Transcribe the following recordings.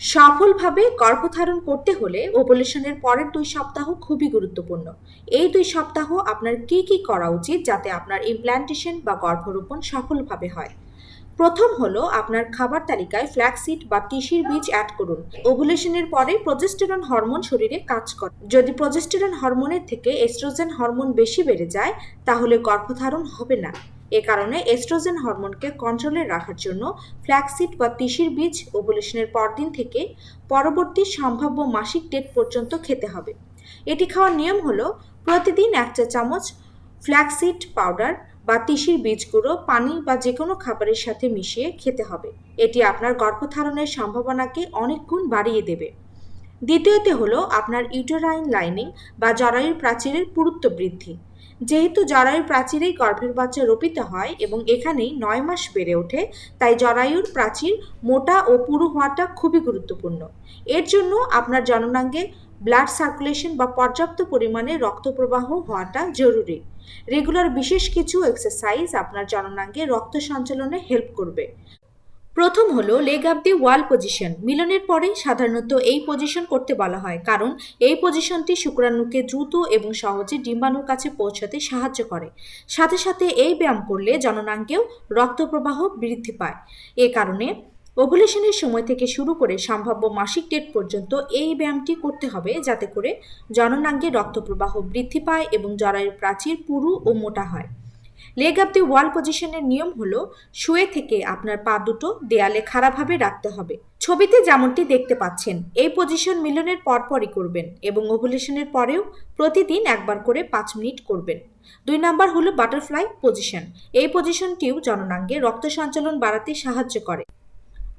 সফলভাবে গর্ভধারণ করতে হলে ওভুলেশনের পরের দুই সপ্তাহ খুবই গুরুত্বপূর্ণ। এই দুই সপ্তাহ আপনার কি কি করা উচিত যাতে আপনার ইমপ্ল্যান্টেশন বা গর্ভরোপণ সফলভাবে হয়? প্রথম হলো আপনার খাবার তালিকায় ফ্ল্যাক্সিড বা তিসির বীজ অ্যাড করুন। ওভুলেশনের পরে প্রজেস্টেরন হরমোন শরীরে কাজ করে। যদি প্রজেস্টেরন হরমোনের থেকে এস্ট্রোজেন হরমোন বেশি বেড়ে যায়, তাহলে গর্ভধারণ হবে না। এ কারণে এস্ট্রোজেন হরমোনকে কন্ট্রোলে রাখার জন্য ফ্ল্যাক্সিড বা তিসির বীজ ওভুলেশনের পরদিন থেকে পরবর্তী সম্ভাব্য মাসিক ডেট পর্যন্ত খেতে হবে। এটি খাওয়ার নিয়ম হলো প্রতিদিন এক চা চামচ ফ্ল্যাক্সিড পাউডার বা তিসির বীজগুলো পানি বা যে কোনো খাবারের সাথে মিশিয়ে খেতে হবে। এটি আপনার গর্ভধারণের সম্ভাবনাকে অনেক গুণ বাড়িয়ে দেবে। দ্বিতীয়তে হলো আপনার ইউটেরাইন লাইনিং বা জরায়ুর প্রাচীরের পুরুত্ব বৃদ্ধি। যেহেতু জরায়ুর প্রাচীরেই গর্ভের বাচ্চা রোপিত হয় এবং এখানেই নয় মাস বেড়ে ওঠে, তাই জরায়ুর প্রাচীর মোটা ও পুরু হওয়াটা খুবই গুরুত্বপূর্ণ। এর জন্য আপনার জননাঙ্গে ব্লাড সার্কুলেশন বা পর্যাপ্ত পরিমাণে রক্ত প্রবাহ হওয়াটা জরুরি। রেগুলার বিশেষ কিছু এক্সারসাইজ আপনার জননাঙ্গে রক্ত সঞ্চালনে হেল্প করবে। প্রথম হলো leg up the wall position মিলনের পরে সাধারণত এই পজিশন করতে বলা হয়, কারণ এই পজিশনটি শুক্রাণুকে দ্রুত এবং সহজে ডিম্বাণুর কাছে পৌঁছাতে সাহায্য করে। সাথে সাথে এই ব্যায়াম করলে জননাঙ্গেও রক্ত প্রবাহ বৃদ্ধি পায়। এ কারণে ওভুলেশনের সময় থেকে শুরু করে সম্ভাব্য মাসিক ডেট পর্যন্ত এই ব্যায়ামটি করতে হবে, যাতে করে জননাঙ্গে রক্ত প্রবাহ বৃদ্ধি পায় এবং জরায়ুর প্রাচীর পুরু ও মোটা হয়। লেগ আপ দি ওয়াল পজিশনের নিয়ম হলো শুয়ে থেকে আপনার পা দুটো দেয়ালে খাড়াভাবে রাখতে হবে। ছবিতে যেমনটি দেখতে পাচ্ছেন, এই পজিশন মিলনের পরপরই করবেন এবং ওভুলেশনের পরেও প্রতিদিন একবার করে পাঁচ মিনিট করবেন। দুই নাম্বার হলো বাটারফ্লাই পজিশন এই পজিশনটিও জননাঙ্গে রক্ত সঞ্চালন বাড়াতে সাহায্য করে।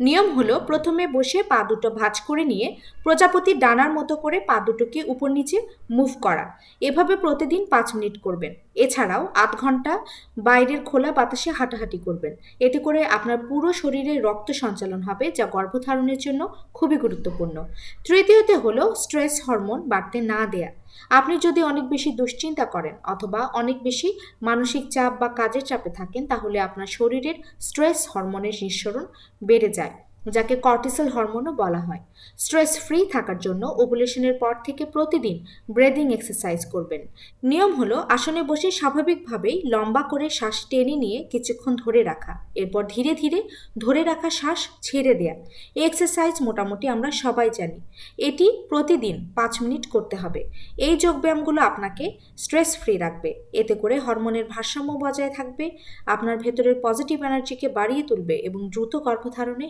নিয়ম হলো প্রথমে বসে পা দুটো ভাঁজ করে নিয়ে প্রজাপতির ডানার মতো করে পা দুটোকে উপর নিচে মুভ করা। এভাবে প্রতিদিন পাঁচ মিনিট করবেন। এছাড়াও আধ ঘণ্টা বাইরের খোলা বাতাসে হাঁটাহাঁটি করবেন। এতে করে আপনার পুরো শরীরে রক্ত সঞ্চালন হবে, যা গর্ভধারণের জন্য খুবই গুরুত্বপূর্ণ। তৃতীয়তে হলো স্ট্রেস হরমোন বাড়তে না দেয়া। আপনি যদি অনেক বেশি দুশ্চিন্তা করেন অথবা অনেক বেশি মানসিক চাপ বা কাজের চাপে থাকেন, তাহলে আপনার শরীরের স্ট্রেস হরমোনের নিঃসরণ বেড়ে যায়। যাকে কর্টিসল হরমোনও বলা হয়। স্ট্রেস ফ্রি থাকার জন্য ওভুলেশনের পর থেকে প্রতিদিন ব্রেদিং এক্সারসাইজ করবেন। নিয়ম হলো, আসনে বসে স্বাভাবিকভাবেই লম্বা করে শ্বাস টেনে নিয়ে কিছুক্ষণ ধরে রাখা। এরপর ধীরে ধীরে ধরে রাখা শ্বাস ছেড়ে দেয়া। এই এক্সারসাইজ মোটামুটি আমরা সবাই জানি। এটি প্রতিদিন পাঁচ মিনিট করতে হবে। এই যোগব্যায়ামগুলো আপনাকে স্ট্রেস ফ্রি রাখবে। এতে করে হরমোনের ভারসাম্য বজায় থাকবে, আপনার ভেতরের পজিটিভ এনার্জিকে বাড়িয়ে তুলবে এবং দ্রুত গর্ভধারণে